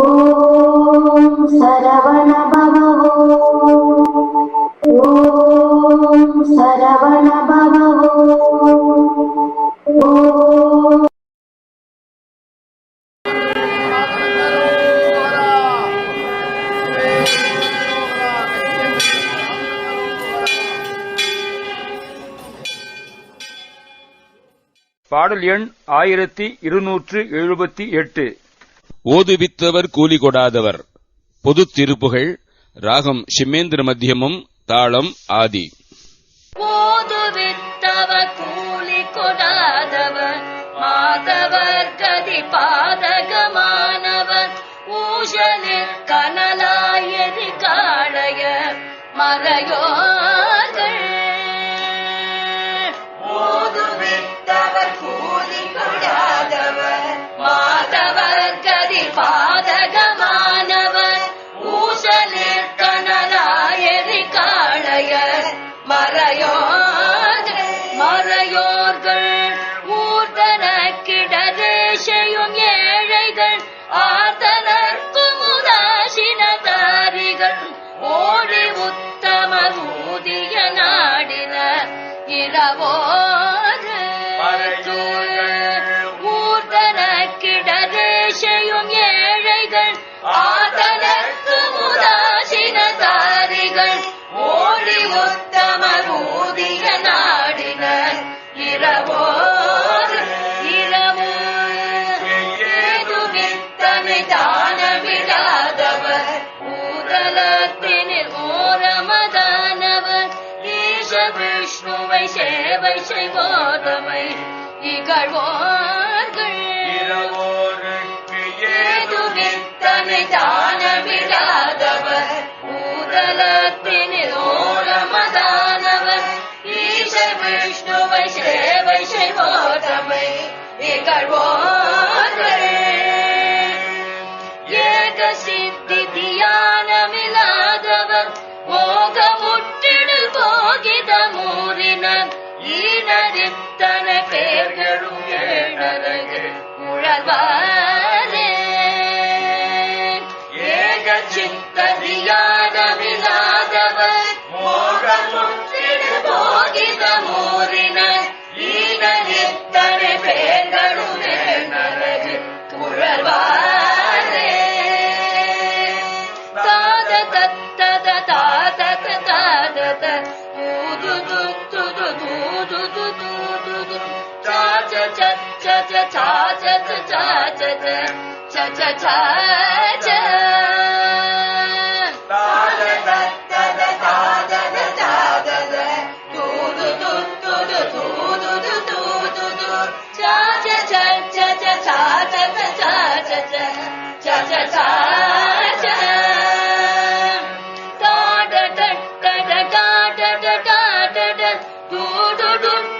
ஓம் சரவண பாடல் எண் ஆயிரத்தி இருநூற்று எழுபத்தி எட்டு. ஓதுவித்தவர் கூலி கொடாதவர் பொதுத் திருப்புகழ் ராகம் சிம்மேந்திர மத்தியமம் தாளம் ஆதி. போதுவித்தவ கூலி கொடாதவர் மாதவர் கதி பாதகமானவர் ஊஷலில் கனலாயதி காளைய மறையோர்கள் ஏழைகள் ஆதனர்க்கும் உதாசீனதாரிகள் ஓடி உத்தம ஊதிய நாடினர். இரவோர் இரவு ஊதலத்தினில் ஓரமதானவர். ஈச விஷ்ணுவை சேவை செய்வோதமை. இகழ்வோர்கள் ஏதுவித்தனை தானமிடாதவர் ஊதலத்தினில் ஓரமதானவர் ஈச விஷ்ணுவை சேவை செய்வோதமை இகழ்வோர்கள் ஏக சித்தி தியானமில்லாதவர் மோகமுற்றிடு போகித மூரினர் ஈனரித்தன பேர்களும் ஏழரகு உழல்வாரே cha cha cha cha cha cha cha cha cha cha Do do do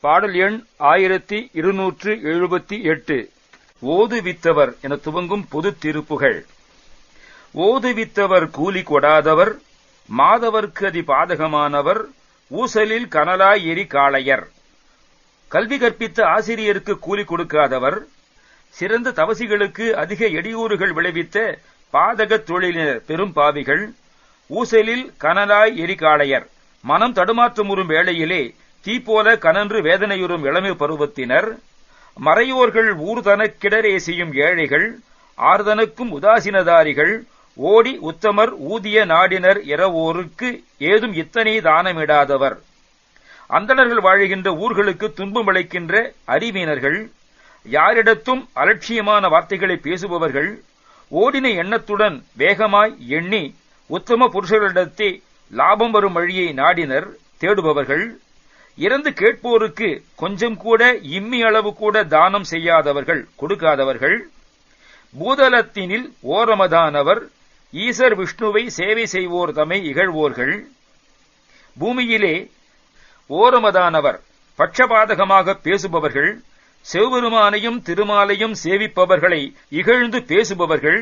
பாடல் எண் ஆயிரத்தி இருநூற்று எழுபத்தி எட்டு. ஓதுவித்தவர் என துவங்கும் பொது திருப்புகள். ஓதுவித்தவர் கூலி கொடாதவர் மாதவர்க்கு அதி பாதகமானவர் ஊசலில் கனலாய் எரி காளையர். கல்வி கற்பித்த ஆசிரியருக்கு கூலி கொடுக்காதவர் சிறந்த தவசிகளுக்கு அதிக இடையூறுகள் விளைவித்த பாதகத் தொழிலினர் பெரும் பாவிகள். ஊசலில் கனலாய் எரிகாளையர். மனம் தடுமாற்றமுறும் வேளையிலே தீப்போல கனன்று வேதனையுறும் இளமை பருவத்தினர். மறையோர்கள் ஊர்தனக்கிடரேசியும் ஏழைகள். ஆர்தனுக்கும் உதாசீனதாரிகள். ஓடி உத்தமர் ஊதிய நாடினர் இரவோருக்கு ஏதும் இத்தனை தானமிடாதவர். அந்தணர்கள் வாழுகின்ற ஊர்களுக்கு துன்பம் விளைக்கின்ற அறிவீனர்கள் யாரிடத்தும் அலட்சியமான வார்த்தைகளை பேசுபவர்கள் ஓடின எண்ணத்துடன் வேகமாய் எண்ணி உத்தம புருஷர்களிடத்தே லாபம் வரும் வழியை நாடினர் தேடுபவர்கள். இறந்து கேட்போருக்கு கொஞ்சம் கூட இம்மி அளவு கூட தானம் செய்யாதவர்கள் கொடுக்காதவர்கள். பூதலத்தினில் ஓரமதானவர் ஈசர் விஷ்ணுவை சேவை செய்வோர் தமை இகழ்வோர்கள். பூமியிலே ஓரமதானவர் பட்சபாதகமாக பேசுபவர்கள். சிவபெருமானையும் திருமாலையும் சேவிப்பவர்களை இகழ்ந்து பேசுபவர்கள்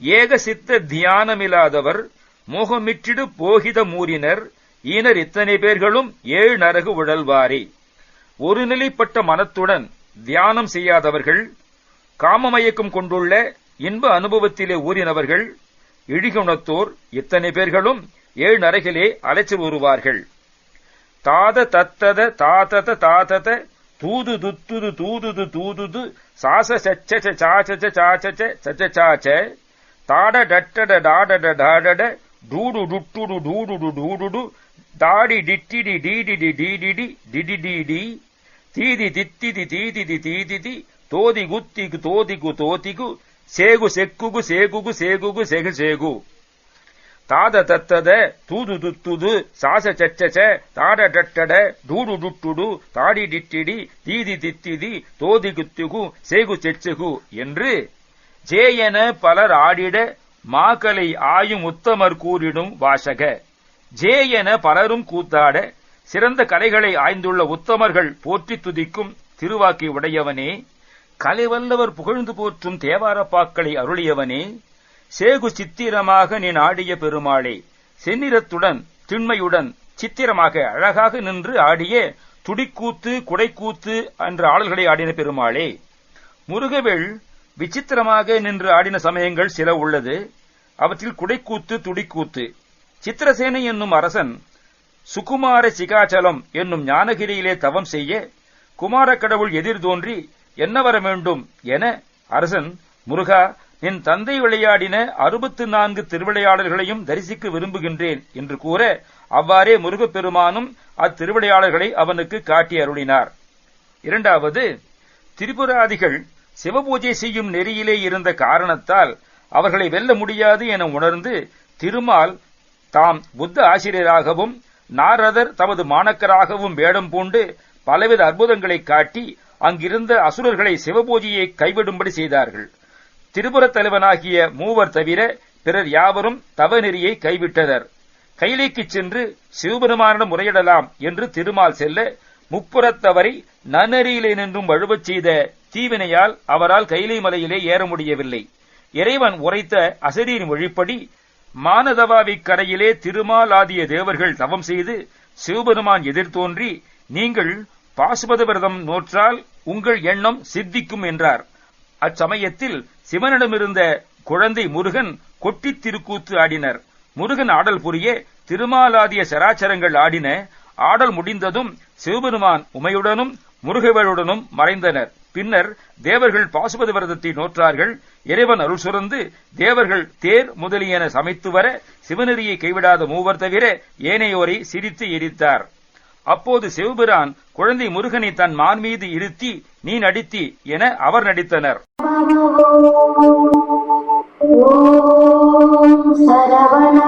ஏக சித்த தியானமில்லாதவர் மோகமிற்றிடு போகித மூரினர் ஈனர் இத்தனை பேர்களும் ஏழு நரகு உழல்வாரே. ஒரு நிலைப்பட்ட மனத்துடன் தியானம் செய்யாதவர்கள் காமமயக்கம் கொண்டுள்ள இன்ப அனுபவத்திலே ஊறினவர்கள் இழிகுணத்தோர் இத்தனை பேர்களும் ஏழு நரகிலே அலைச்சல் வருவார்கள் தாத தத்தத தாதத தாதத தூது துத்துது தூதுது தூதுது சாச சச்ச சாச்ச சாச்ச சச்ச சாச்ச தாட டட்டட டாடட டாடட டூடு டுட்டுடு டூடுடு டூடுடு தாடி டிட்டிடி டீடிடி டீடிடி டிடிடிடி தீதி தித்திதி தீதிதி தீதிதி தோதி குத்திகு தோதிகு தோதிகு சேகு செக்குகு சேகுகு சேகுகு செகு சேகு. தாத தத்தத தூது துத்துது சாச சச்சச தாட டட்டட டூடு டுட்டுடு தாடி டிட்டிடி தீதி தித்திதி தோதி குத்துகு சேகு செச்சகு என்று ஜேயன பலர் ஆடிட மாக்களை ஆயும் உத்தமர் கூறிடும் வாசக. ஜேயன என பலரும் கூத்தாட சிறந்த கலைகளை ஆய்ந்துள்ள உத்தமர்கள் போற்றி துதிக்கும் திருவாக்கி உடையவனே. கலைவல்லவர் புகழ்ந்து போற்றும் தேவாரப்பாக்களை அருளியவனே. சேகு சித்திரமாக நீ ஆடிய பெருமாளே செந்நிறத்துடன் திண்மையுடன் சித்திரமாக அழகாக நின்று ஆடிய துடிக்கூத்து குடைக்கூத்து என்ற ஆடல்களை ஆடின பெருமாளே. முருகவேள் விசித்திரமாக நின்று ஆடின சமயங்கள் சில உள்ளது. அவற்றில் குடைக்கூத்து துடிக்கூத்து. சித்திரசேனை என்னும் அரசன் சுகுமார சிகாச்சலம் என்னும் ஞானகிரியிலே தவம் செய்ய குமார கடவுள் எதிர் தோன்றி என்ன வர வேண்டும்? என அரசன் முருகா என் தந்தை விளையாடின அறுபத்து நான்கு திருவிளையாடல்களையும் தரிசிக்க விரும்புகின்றேன் என்று கூற அவ்வாறே முருகப்பெருமானும் அத்திருவிளையாடல்களை அவனுக்கு காட்டி அருளினார். இரண்டாவது திரிபுராதிகள் சிவபூஜை செய்யும் நெறியிலே இருந்த காரணத்தால் அவர்களை வெல்ல முடியாது என உணர்ந்து திருமால் தாம் புத்த ஆசிரியராகவும் நாரதர் தமது மாணக்கராகவும் வேடம் பூண்டு பலவித அற்புதங்களை காட்டி அங்கிருந்த அசுரர்களை சிவபூஜையை கைவிடும்படி செய்தார்கள். திரிபுரத் தலைவனாகிய மூவர் தவிர பிறர் யாவரும் தவநெறியை கைவிட்டனர். கைலைக்குச் சென்று சிவபெருமானிடம் முறையிடலாம் என்று திருமால் செல்ல முப்புறத்தவரை நன்னெறியிலே நின்றும் வழுவச் செய்த தீவினையால் அவரால் கைலை மலையிலே ஏற முடியவில்லை. இறைவன் உரைத்த அசதியின் வழிப்படி மானதவாவிக் கரையிலே திருமாலாதிய தேவர்கள் தவம் செய்து சிவபெருமான் எதிர்த்தோன்றி நீங்கள் பாசுபத விரதம் நோற்றால் உங்கள் எண்ணம் சித்திக்கும் என்றார். அச்சமயத்தில் சிவனிடமிருந்த குழந்தை முருகன் கொட்டித் திருக்கூத்து ஆடினர். முருகன் ஆடல் புரிய திருமாலாதிய சராச்சரங்கள் ஆடின. ஆடல் முடிந்ததும் சிவபெருமான் உமையுடனும் முருகவேளுடனும் மறைந்தனர். பின்னர் தேவர்கள் பாசுபத விரதத்தை நோற்றார்கள். இறைவன் அருள் சுரந்து தேவர்கள் தேர் முதலியன சமைத்து வர சிவநெறியை கைவிடாத மூவர் தவிர ஏனையோரை சிரித்து எரித்தார். அப்போது சிவபிரான் குழந்தை முருகனை தன் மான் மீது இருத்தி நீ நடித்தி என அவர் நடித்தனர். சரவண